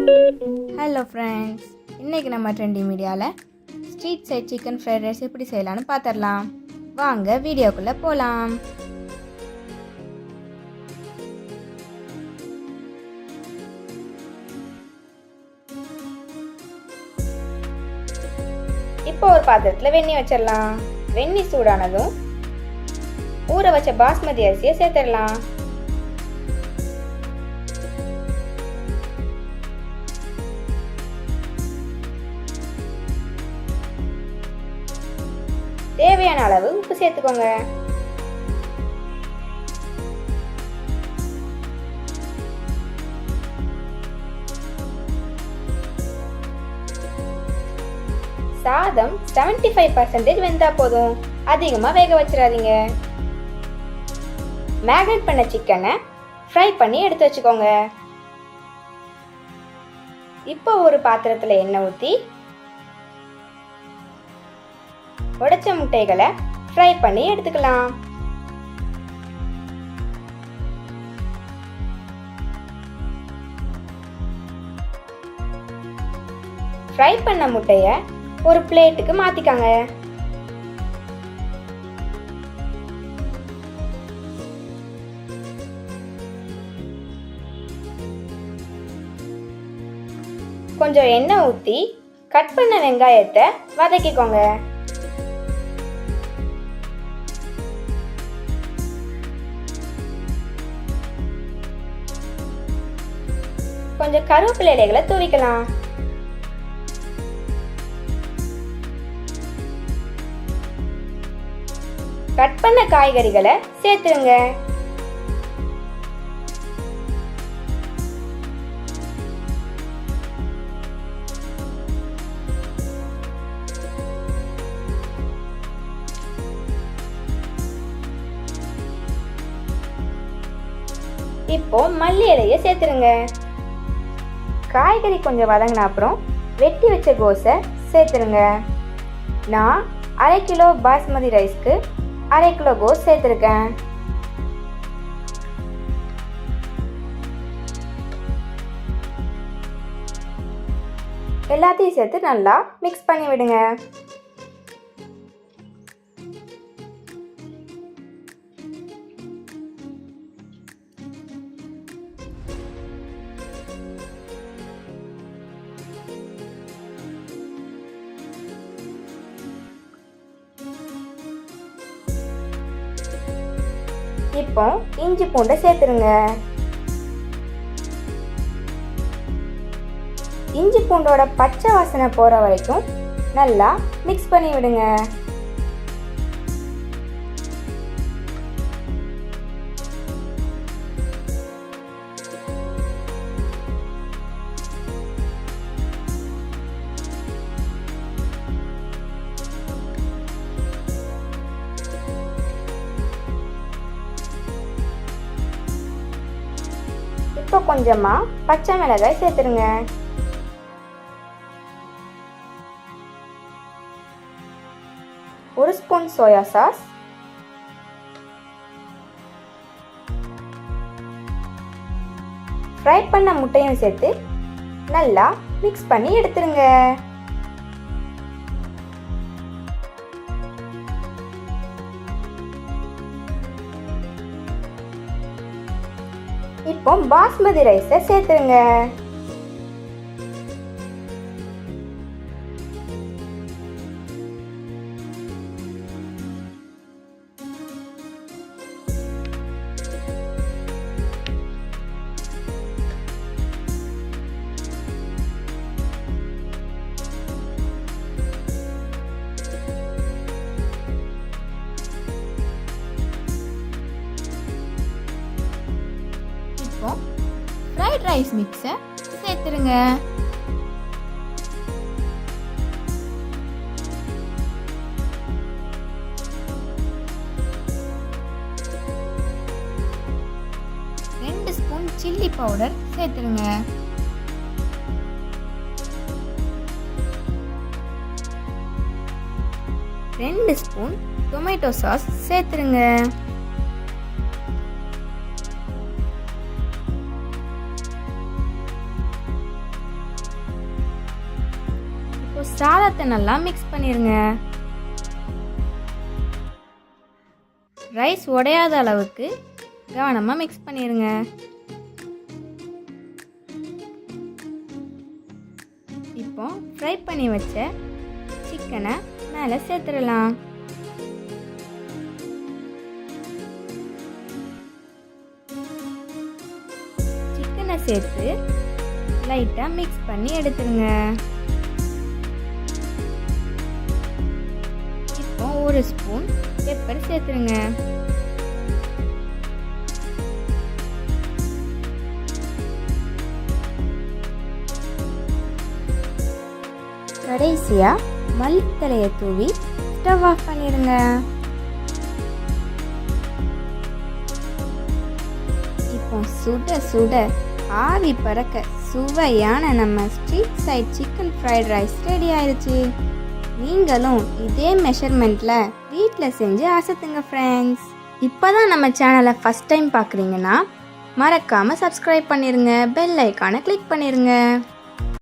Hello friends இன்றைக்கி நம்ம trendy மீடியாவில் street side chicken fried rice எப்படி செய்யலாம்னு பார்த்துடலாம் வாங்க வீடியோக்குள்ளே போகலாம் இப்போ ஒரு பாத்திரத்தில் வெண்ணி வச்சிடலாம் வெண்ணி சூடானதும் ஊற வச்ச பாஸ்மதி அரிசியை சேர்த்துடலாம். தேவையான அளவு உப்பு சேர்த்துக்கோங்க. சாதம் 75% ஃபைவ் பர்சன்டேஜ் வெந்தா போதும். அதிகமாக வேக வச்சிடாதீங்க. மேக்னேட் பண்ண சிக்கனை ஃப்ரை பண்ணி எடுத்து வச்சுக்கோங்க. இப்போ ஒரு பாத்திரத்தில் எண்ணெய் ஊற்றி உடைச்ச முட்டைகளை ஃப்ரை பண்ணி எடுத்துக்கலாம். ஃப்ரை பண்ண முட்டையை ஒரு பிளேட்டுக்கு மாத்திக்கங்க. கொஞ்சம் எண்ணெய் ஊற்றி கட் பண்ண வெங்காயத்தை வதக்கிக்கோங்க. கொஞ்சம் கருவேப்பிலை இலைகளை தூவிக்கலாம். கட் பண்ண காய்கறிகளை சேர்த்துருங்க. இப்போ மல்லி இலையை சேர்த்துருங்க. காய்கறி கொஞ்சம் வதங்கின அப்புறம் வெட்டி வச்ச கோஸை சேர்த்துருங்க. நான் அரை கிலோ பாஸ்மதி ரைஸ்க்கு அரை கிலோ கோஸ் சேர்த்துருக்கேன். எல்லாத்தையும் சேர்த்து நல்லா மிக்ஸ் பண்ணி விடுங்க இப்போ இஞ்சி பூண்டை சேர்த்துருங்க. இஞ்சி பூண்டோட பச்சை வாசனை போற வரைக்கும் நல்லா மிக்ஸ் பண்ணி விடுங்க இப்போ கொஞ்சமா பச்சை மிளகாய் சேர்த்துருங்க ஒரு ஸ்பூன் சோயா சாஸ். ஃப்ரை பண்ண முட்டையும் சேர்த்து நல்லா மிக்ஸ் பண்ணி எடுத்துருங்க இப்போ பாஸ்மதி ரைஸை சேர்த்துருங்க. ரைஸ் மிக்ஸை சேர்த்துருங்க. ரெண்டு ஸ்பூன் சில்லி பவுடர் சேர்த்துருங்க. ரெண்டு ஸ்பூன் டொமேட்டோ சாஸ் சேர்த்துருங்க. சாதத்தை நல்லா மிக்ஸ் பண்ணிடுங்க ரைஸ் உடையாத அளவுக்கு கவனமாக மிக்ஸ் பண்ணிடுங்க இப்போ ஃப்ரை பண்ணி வச்ச சிக்கனை மேலே சேர்த்துடலாம். சிக்கனை சேர்த்து லைட்டாக மிக்ஸ் பண்ணி எடுத்துருங்க இப்போ ஒரு ஸ்பூன் பெப்பர் சேர்த்துருங்க. கடைசியாக மல்லித்தலையை தூவி ஸ்டவ் ஆஃப் பண்ணிடுங்க. இப்போ சுட சுட ஆவி பறக்க சுவையான நம்ம street side chicken fried rice ready ஆயிடுச்சு நீங்களும் இதே மெஷர்மெண்ட்டில் வீட்டில் செஞ்சு அசத்துங்க ஃப்ரெண்ட்ஸ் இப்போ தான் நம்ம சேனலை ஃபஸ்ட் டைம் பார்க்குறீங்கன்னா மறக்காமல் சப்ஸ்கிரைப் பண்ணிடுங்க பெல் ஐக்கானை கிளிக் பண்ணிடுங்க